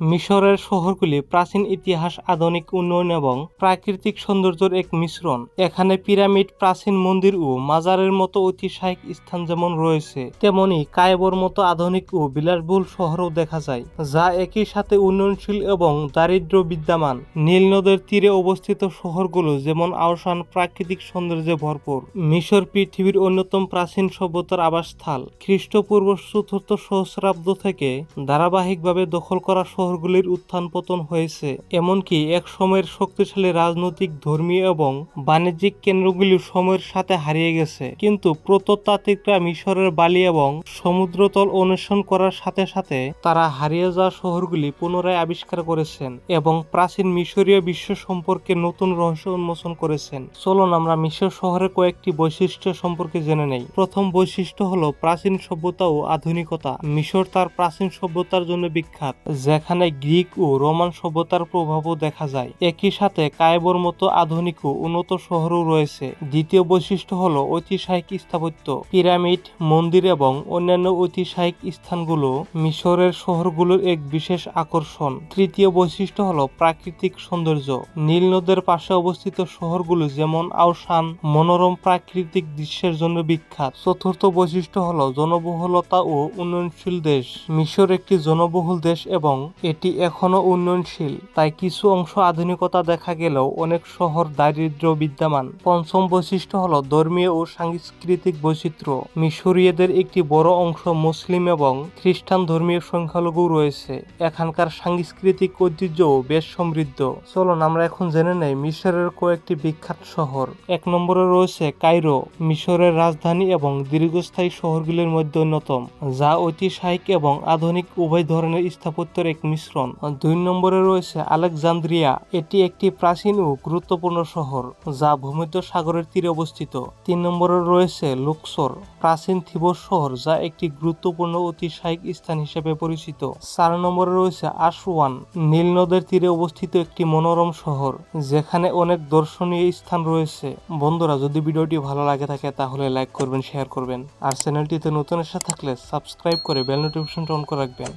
মিশরের শহরগুলি প্রাচীন ইতিহাস, আধুনিক উন্নয়ন এবং প্রাকৃতিক সৌন্দর্যের এক মিশ্রণ। এখানে পিরামিড, প্রাচীন মন্দির ও মাজারের মতো ঐতিহাসিক স্থান যেমন রয়েছে, তেমনি কায়বর মতো আধুনিক ও বিলাসবহুল শহরও দেখা যায়, যা একই সাথে উন্নয়নশীল এবং দারিদ্র বিদ্যমান। নীল নদের তীরে অবস্থিত শহরগুলো যেমন আওসান প্রাকৃতিক সৌন্দর্যে ভরপুর। মিশর পৃথিবীর অন্যতম প্রাচীন সভ্যতার আবাসস্থল, খ্রিস্টপূর্ব চতুর্থ সহস্রাব্দ থেকে ধারাবাহিকভাবে দখল করা শহরগুলির উত্থান পতন হয়েছে, এমনকি এক সময়ের শক্তিশালী রাজনৈতিক, ধর্মীয় এবং বাণিজ্যিক কেন্দ্রগুলি সময়ের সাথে হারিয়ে গেছে। কিন্তু প্রত্নতাত্ত্বিকরা মিশরের বালি এবং সমুদ্রতল অন্বেষণ করার সাথে সাথে তারা হারিয়ে যাওয়া শহরগুলি পুনরায় আবিষ্কার করেছেন এবং প্রাচীন মিশরীয় বিশ্ব সম্পর্কে নতুন রহস্য উন্মোচন করেছেন। চলুন আমরা মিশর শহরের কয়েকটি বৈশিষ্ট্য সম্পর্কে জেনে নেই। প্রথম বৈশিষ্ট্য হলো প্রাচীন সভ্যতা ও আধুনিকতা। মিশর তার প্রাচীন সভ্যতার জন্য বিখ্যাত, যেখানে গ্রিক ও রোমান সভ্যতার প্রভাবও দেখা যায়। একই সাথে কায়বর মতো আধুনিক ও উন্নত শহরও রয়েছে। দ্বিতীয় বৈশিষ্ট্য হলো ঐতিহাসিক স্থাপত্য। পিরামিড, মন্দির এবং অন্যান্য ঐতিহাসিক স্থানগুলো মিশরের শহরগুলোর এক বিশেষ আকর্ষণ। তৃতীয় বৈশিষ্ট্য হলো প্রাকৃতিক সৌন্দর্য। নীল নদের পাশে অবস্থিত শহরগুলো যেমন আওসান মনোরম প্রাকৃতিক দৃশ্যের জন্য বিখ্যাত। চতুর্থ বৈশিষ্ট্য হলো জনবহুলতা ও উন্নয়নশীল দেশ। মিশর একটি জনবহুল দেশ এবং এটি এখনও উন্নয়নশীল, তাই কিছু অংশ আধুনিকতা দেখা গেলেও অনেক শহর দারিদ্র্য বিদ্যমান পঞ্চম বৈশিষ্ট্য হল ধর্মীয় ও সাংস্কৃতিক বৈচিত্র্য। মিশরীয়দের একটি বড় অংশ মুসলিম এবং খ্রিস্টান ধর্মীয় সংখ্যালঘু রয়েছে। এখানকার সাংস্কৃতিক ঐতিহ্যও বেশ সমৃদ্ধ। চলুন আমরা এখন জেনে নেই মিশরের কয়েকটি বিখ্যাত শহর। এক নম্বরে রয়েছে কায়রো, মিশরের রাজধানী এবং দীর্ঘস্থায়ী শহরগুলির মধ্যে অন্যতম, যা ঐতিহাসিক এবং আধুনিক উভয় ধরনের স্থাপত্যের এক মিশ্রণ। দুই নম্বরে রয়েছে আলেকজান্দ্রিয়া। এটি একটি প্রাচীন ও গুরুত্বপূর্ণ শহর, যা ভূমধ্য সাগরের তীরে অবস্থিত। তিন নম্বরে রয়েছে লুকসোর, প্রাচীন থিবস শহর, যা একটি গুরুত্বপূর্ণ ঐতিহাসিক স্থান হিসেবে পরিচিত। চার নম্বরে রয়েছে আশুয়ান নীল নদের তীরে অবস্থিত একটি মনোরম শহর, যেখানে অনেক দর্শনীয় স্থান রয়েছে। বন্ধুরা, যদি ভিডিওটি ভালো লাগে থাকে, তাহলে লাইক করবেন, শেয়ার করবেন। আর চ্যানেলটিতে নতুন এসে থাকলে সাবস্ক্রাইব করে বেল নোটিফিকেশনটা অন করে রাখবেন।